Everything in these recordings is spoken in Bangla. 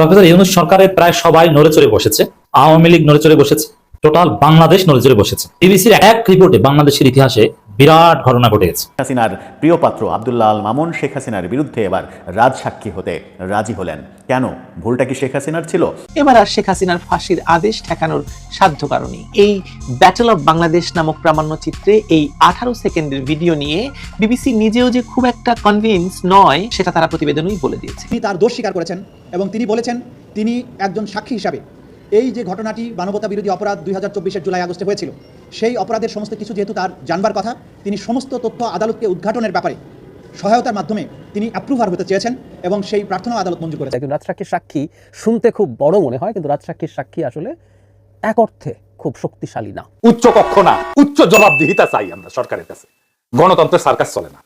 প্রফেসর ইউনুস সরকারের প্রায় সবাই নড়ে চড়ে বসেছে, আওয়ামী লীগ নড়ে চড়ে বসেছে, টোটাল বাংলাদেশ নড়ে চড়ে বসেছে। বিবিসির এক রিপোর্টে বাংলাদেশের ইতিহাসে বিরাট ঘটনা ঘটে গেছে হাসিনার প্রিয় পাত্র আবদুল্লাহ আল মামুন শেখ হাসিনার বিরুদ্ধে এবার রাজসাক্ষী হতে রাজি হলেন। কেন? ভুলটা কি শেখ হাসিনার ছিল? এবার আর শেখ হাসিনার ফাঁসির আদেশ ঠেকানোর সাধ্য কারণে এই ব্যাটল অফ বাংলাদেশ নামক প্রামাণ্যচিত্রে এই আঠারো সেকেন্ডের ভিডিও নিয়ে বিবিসি নিজেও যে খুব একটা কনভিন্স নয় সেটা তারা প্রতিবেদনই বলে দিয়েছে। তিনি তার দোষ স্বীকার করেছেন এবং তিনি বলেছেন তিনি একজন সাক্ষী হিসাবে। এই যে ঘটনাটি মানবতা বিরোধী অপরাধ দুই হাজার চব্বিশের জুলাই আগস্টে হয়েছিল সেই অপরাধের সমস্ত কিছু যেহেতু তার জানবার কথা তিনি সমস্ত তথ্য আদালতকে উদ্ঘাটনের ব্যাপারে সহায়তার মাধ্যমে তিনি অ্যাপ্রুভার হতে চেয়েছেন এবং সেই প্রার্থনা আদালত মঞ্জুর করেছে একজন রাজসাক্ষীর সাক্ষী শুনতে খুব বড় মনে হয় কিন্তু রাজসাক্ষীর সাক্ষী আসলে এক অর্থে খুব শক্তিশালী না। উচ্চ কক্ষ না উচ্চ জবাবদিহিতা চাই আমরা সরকারের কাছে। গণতন্ত্রের সার্কাস চলে না।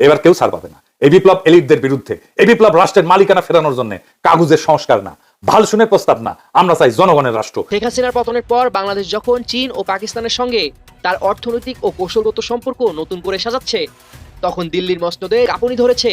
এবার কেউ ছাড় পাবে না। এই বিপ্লব এলিটদের বিরুদ্ধে এই বিপ্লব রাষ্ট্রের মালিকানা ফেরানোর জন্য কাগজের সংস্কার না। ভালো শুনে প্রস্তাব না। আমরা চাই জনগণের রাষ্ট্র। শেখ হাসিনার পতনের পর বাংলাদেশ যখন চীন ও পাকিস্তানের সঙ্গে তার অর্থনৈতিক ও কৌশলগত সম্পর্ক নতুন করে সাজাচ্ছে, তখন দিল্লির মসনদে কাঁপুনি ধরেছে।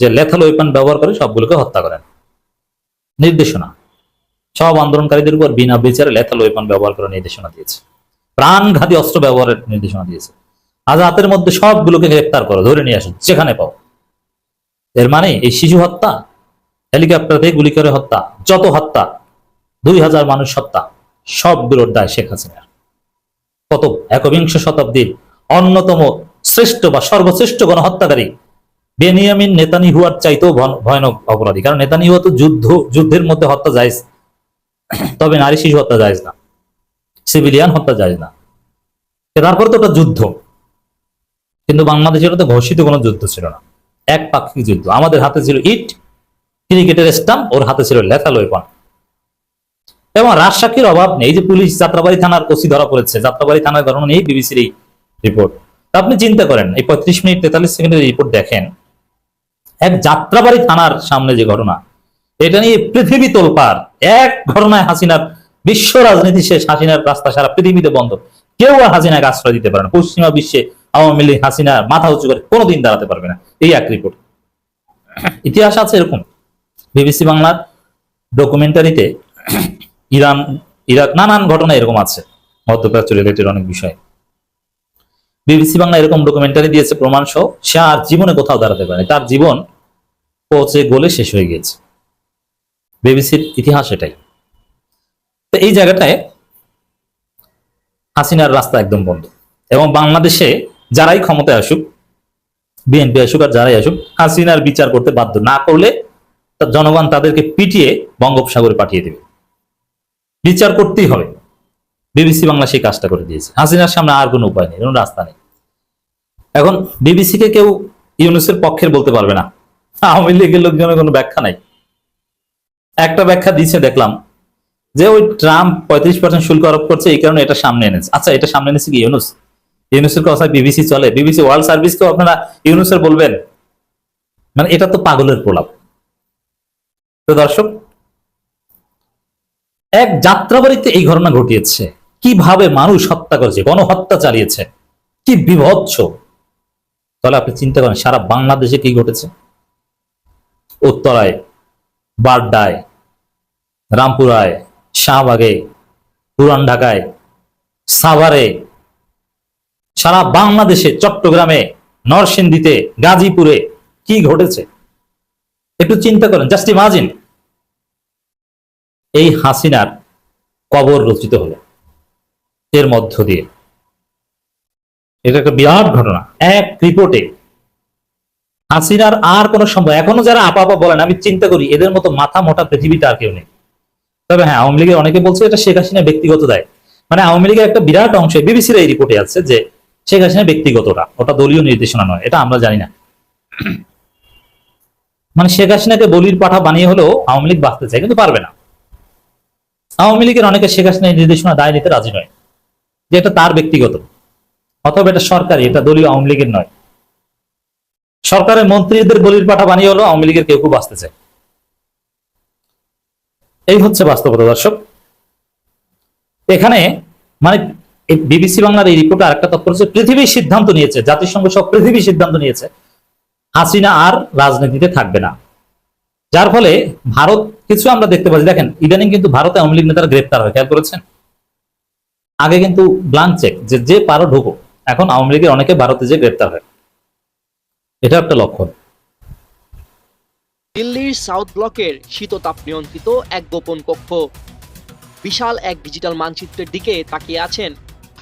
যে লেথাল ওয়েপন ব্যবহার করে সবগুলোকে হত্যা করেন। নির্দেশনা। সব আন্দোলনকারীদের উপর বিনা বিচারে লেথাল ওয়েপন ব্যবহার করার নির্দেশনা দিয়েছে। প্রাণঘাতী অস্ত্র ব্যবহারের নির্দেশনা দিয়েছে। আজ হাতের মধ্যে সবগুলোকে গ্রেপ্তার করো, ধরে নিয়ে আসো, যেখানে পাও। এর মানে এই শিশু হত্যা হেলিকপ্টার থেকে গুলি করে হত্যা, যত হত্যা, দুই হাজার মানুষ হত্যা, সবগুলোর দায় শেখ হাসিনার। কত একবিংশ শতাব্দীর অন্যতম শ্রেষ্ঠ বা সর্বশ্রেষ্ঠ গণহত্যাকারী বেনিয়ামিন নেতানিহুয়ার চাইতেও ভন- ভয়ানক অপরাধী। কারণ নেতানি নেতানিহুয়া তো যুদ্ধ, যুদ্ধের মধ্যে হত্যা যায় তবে নারী শিশু হত্যা যায় না। সিভিলিয়ান হত্যা যায় না। তারপরে তো ওটা যুদ্ধ। কিন্তু বাংলাদেশের তো ঘোষিত কোনো যুদ্ধ ছিল না। এক পাক্ষিক যুদ্ধ। আমাদের হাতে ছিল ইট, ক্রিকেটের স্টাম্প, ওর হাতে ছিল লেখাল ওয়েপন। এবং রাজসাক্ষীর অভাব নেই। যে পুলিশ যাত্রাবাড়ি থানার ওসি ধরা পড়েছে, যাত্রাবাড়ি থানার ঘটনা নেই বিবিসির এই রিপোর্ট। আপনি চিন্তা করেন, এই পঁয়ত্রিশ মিনিট তেতাল্লিশ সেকেন্ডের রিপোর্ট দেখেন এক যাত্রাবাড়ি থানার সামনে যে ঘটনা, এটা নিয়ে পৃথিবী তোলপাড়। এক ঘটনায় হাসিনার, বিশ্ব রাজনীতি শেষ, হাসিনার রাস্তা সারা পৃথিবীতে বন্ধ। কেউ আর হাসিনাকে আশ্রয় দিতে পারে না। পশ্চিমা বিশ্বে আওয়ামী লীগ, হাসিনা মাথা উঁচু করে কোনোদিন দাঁড়াতে পারবে না। এই এক রিপোর্ট ইতিহাস আছে এরকম। বিবিসি বাংলার ডকুমেন্টারিতে ইরান, ইরাক, নানান ঘটনা এরকম আছে। মধ্যপ্রাচ্য রিলেটেড অনেক বিষয়। বিবিসি বাংলা এরকম ডকুমেন্টারি দিয়েছে, প্রমাণ সহ, সে আর জীবনে কোথাও দাঁড়াতে পারে তার জীবন পচে গলে শেষ হয়ে গিয়েছে। বিবিসির ইতিহাস এটাই। তো এই জায়গাটায় হাসিনার রাস্তা একদম বন্ধ। এবং বাংলাদেশে যারাই ক্ষমতায় আসুক, বিএনপি আসুক আর যারাই আসুক, হাসিনার বিচার করতে বাধ্য না করলে জনগণ তাদেরকে পিটিয়ে বঙ্গোপসাগরে পাঠিয়ে দেবে। বিচার করতেই হবে। বিবিসি বাংলা সেই কাজটা করে দিয়েছে। হাসিনার সামনে আর কোনো উপায় নেই, কোনো রাস্তা নেই। এখন বিবিসি কে কেউ ইউনুসের পক্ষের বলতে পারবে না। আওয়ামী লীগের লোকজনের কোনো ব্যাখ্যা নাই। একটা ব্যাখ্যা দিয়েছে দেখলাম, যে ওই ট্রাম্প পঁয়ত্রিশ পার্সেন্ট শুল্ক আরোপ করছে, এই কারণে এটা সামনে এনেছে। আচ্ছা এটা সামনে এনেছে কি ইউনুস? ইউনুসের কথা বিবিসি চলে। বিবিসি ওয়ার্ল্ড সার্ভিসকেও আপনারা ইউনুসের বলবেন? মানে এটা তো পাগলের প্রলাপ। তো দর্শক, এক যাত্রাবাড়িতে এই ঘটনা ঘটিয়েছে। কীভাবে মানুষ হত্যা করেছে, গণহত্যা চালিয়েছে, কি বিভৎস? তাহলে আপনি চিন্তা করেন, সারা বাংলাদেশে কি ঘটেছে? উত্তরায়, বাড্ডায়, রামপুরায়, শাহবাগে পুরান ঢাকায় সাভারে, সারা বাংলাদেশে, চট্টগ্রামে, নরসিংদীতে, গাজীপুরে কি ঘটেছে? একটু চিন্তা করেন, জাস্ট ইমাজিন। এই হাসিনার কবর রচিত হলো। এর মধ্য দিয়ে। এটা একটা বিরাট ঘটনা। এক রিপোর্টে, হাসিনার আর কোনো সম্ভব এখনও যারা আপা আপা বলেন, আমি চিন্তা করি এদের মতো মাথা মোটা পৃথিবীতে আর কেউ নেই। তবে হ্যাঁ আওয়ামী লীগের অনেকে বলছে এটা শেখ হাসিনা ব্যক্তিগত দায়। মানে আওয়ামী লীগের একটা বিরাট অংশ, বিবিসির এই রিপোর্টে আছে যে শেখ হাসিনা ব্যক্তিগতটা ওটা দলীয় নির্দেশনা নয়, এটা আমরা জানি না। মানে শেখ হাসিনাকে বলির পাঠা বানিয়ে হলেও আওয়ামী লীগ বাঁচতে চায়, কিন্তু পারবে না। আওয়ামী লীগের অনেকে শেখ হাসিনার নির্দেশনা দায় নিতে রাজি নয়। যে এটা তার ব্যক্তিগত, অথবা এটা সরকারি, এটা দলীয় আওয়ামী লীগের নয়। সরকারের মন্ত্রীদের বলির পাঠা বানিয়ে হলো আওয়ামী লীগের কেউ কেউ বাঁচতে চায়। এই হচ্ছে বাস্তবতা, দর্শক। এখানে মানে বিবিসি বাংলার এই রিপোর্টে আরেকটা তথ্য হচ্ছে পৃথিবীর সিদ্ধান্ত নিয়েছে, জাতিসংঘ সব পৃথিবীর সিদ্ধান্ত নিয়েছে, হাসিনা আর রাজনীতিতে থাকবে না। যার ফলে ভারত, কিছু আমরা দেখতে পাচ্ছি। দেখেন, ইদানিং কিন্তু ভারতে আওয়ামী লীগ নেতারা গ্রেপ্তার হয়, খেয়াল করেছেন? আগে কিন্তু ব্লাঙ্ক চেক যে যে পারো ঢুকো। এখন আওয়ামী লীগের অনেকে ভারতে যে গ্রেপ্তার হয়। এটা একটা লক্ষণ। দিল্লির সাউথ ব্লকের শীততাপ নিয়ন্ত্রিত এক গোপন কক্ষ। বিশাল এক ডিজিটাল মানচিত্রের দিকে তাকিয়ে আছেন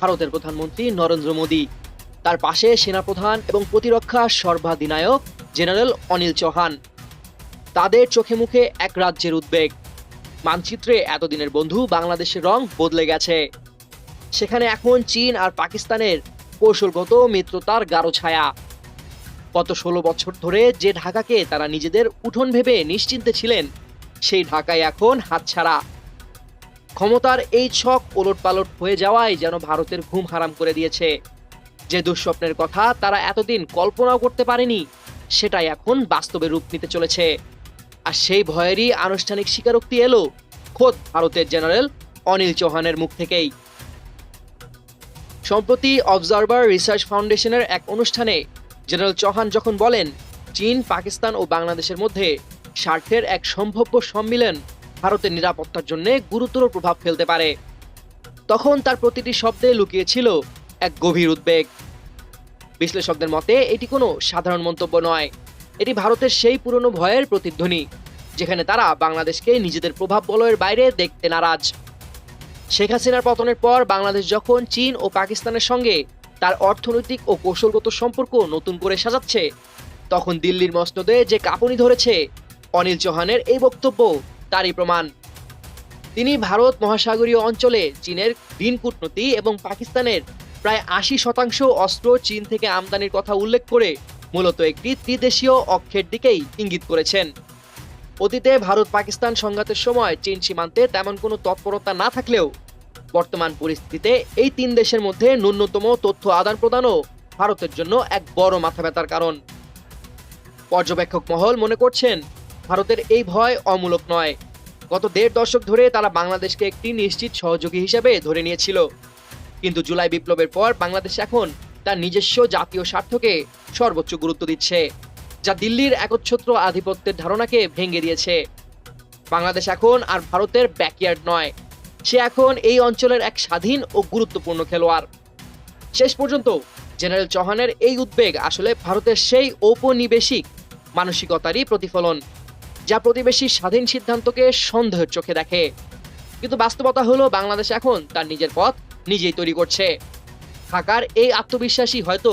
ভারতের প্রধানমন্ত্রী নরেন্দ্র মোদী। তার পাশে সেনাপ্রধান এবং প্রতিরক্ষা সর্বাধিনায়ক জেনারেল অনিল চৌহান। তাদের চোখে মুখে এক রাজ্যের উদ্বেগ। মানচিত্রে এতদিনের বন্ধু বাংলাদেশের রং বদলে গেছে। সেখানে এখন চীন আর পাকিস্তানের কৌশলগত মিত্রতার গাঢ় ছায়া। গত ষোলো বছর ধরে যে ঢাকাকে তারা নিজেদের উঠোন ভেবে নিশ্চিন্তে ছিলেন, সেই ঢাকায় এখন হাতছাড়া। ক্ষমতার এই ছক ওলটপালট হয়ে যাওয়ায় যেন ভারতের ঘুম হারাম করে দিয়েছে। যে দুঃস্বপ্নের কথা তারা এতদিন কল্পনাও করতে পারেনি, সেটাই এখন বাস্তবে রূপ নিতে চলেছে। আর সেই ভয়েরই আনুষ্ঠানিক স্বীকারোক্তি এলো খোদ ভারতের জেনারেল অনিল চৌহানের মুখ থেকেই। সম্প্রতি অবজারভার রিসার্চ ফাউন্ডেশনের এক অনুষ্ঠানে জেনারেল চৌহান যখন বলেন, চীন, পাকিস্তান ও বাংলাদেশের মধ্যে স্বার্থের এক সম্ভাব্য সম্মিলন ভারতের নিরাপত্তার জন্য গুরুতর প্রভাব ফেলতে পারে, তখন তার প্রতিটি শব্দে লুকিয়েছিল এক গভীর উদ্বেগ। বিশ্লেষকদের মতে, এটি কোনো সাধারণ মন্তব্য নয়, এটি ভারতের সেই পুরনো ভয়ের প্রতিধ্বনি, যেখানে তারা বাংলাদেশকে নিজেদের প্রভাব বলয়ের বাইরে দেখতে নারাজ। শেখ হাসিনার পতনের পর বাংলাদেশ যখন চীন ও পাকিস্তানের সঙ্গে তার অর্থনৈতিক ও কৌশলগত সম্পর্ক নতুন করে সাজাচ্ছে, তখন দিল্লির মসনদে যে কাঁপুনি ধরেছে, অনিল চৌহানের এই বক্তব্য তারই প্রমাণ। তিনি ভারত মহাসাগরীয় অঞ্চলে চীনের দিন কূটনীতি এবং পাকিস্তানের প্রায় আশি শতাংশ অস্ত্র চীন থেকে আমদানির কথা উল্লেখ করে মূলত একটি ত্রিদেশীয় অক্ষের দিকেই ইঙ্গিত করেছেন। অতীতে ভারত পাকিস্তান সংঘাতের সময় চীন সীমান্তে তেমন কোনো তৎপরতা না থাকলেও বর্তমান পরিস্থিতিতে এই তিন দেশের মধ্যে ন্যূনতম তথ্য আদান প্রদানও ভারতের জন্য এক বড় মাথা ব্যথার কারণ। পর্যবেক্ষক মহল মনে করছেন, ভারতের এই ভয় অমূলক নয়। গত দেড় দশক ধরে তারা বাংলাদেশকে একটি নিশ্চিত সহযোগী হিসেবে ধরে নিয়েছিল। কিন্তু জুলাই বিপ্লবের পর বাংলাদেশ এখন তার নিজস্ব জাতীয় স্বার্থকে সর্বোচ্চ গুরুত্ব দিচ্ছে। যা দিল্লির একচ্ছত্র আধিপত্যের ধারণাকে ভেঙে দিয়েছে। বাংলাদেশ এখন আর ভারতের ব্যাকয়ার্ড নয়। সে এখন এই অঞ্চলের এক স্বাধীন ও গুরুত্বপূর্ণ খেলোয়াড়। শেষ পর্যন্ত জেনারেল চৌহানের এই উদ্বেগ আসলে ভারতের সেই ঔপনিবেশিক মানসিকতারই প্রতিফলন, যা প্রতিবেশী স্বাধীন সিদ্ধান্তকে সন্দেহের চোখে দেখে। কিন্তু বাস্তবতা হলো বাংলাদেশ এখন তার নিজের পথ নিজেই তৈরি করছে। ঢাকার এই আত্মবিশ্বাসী হয়তো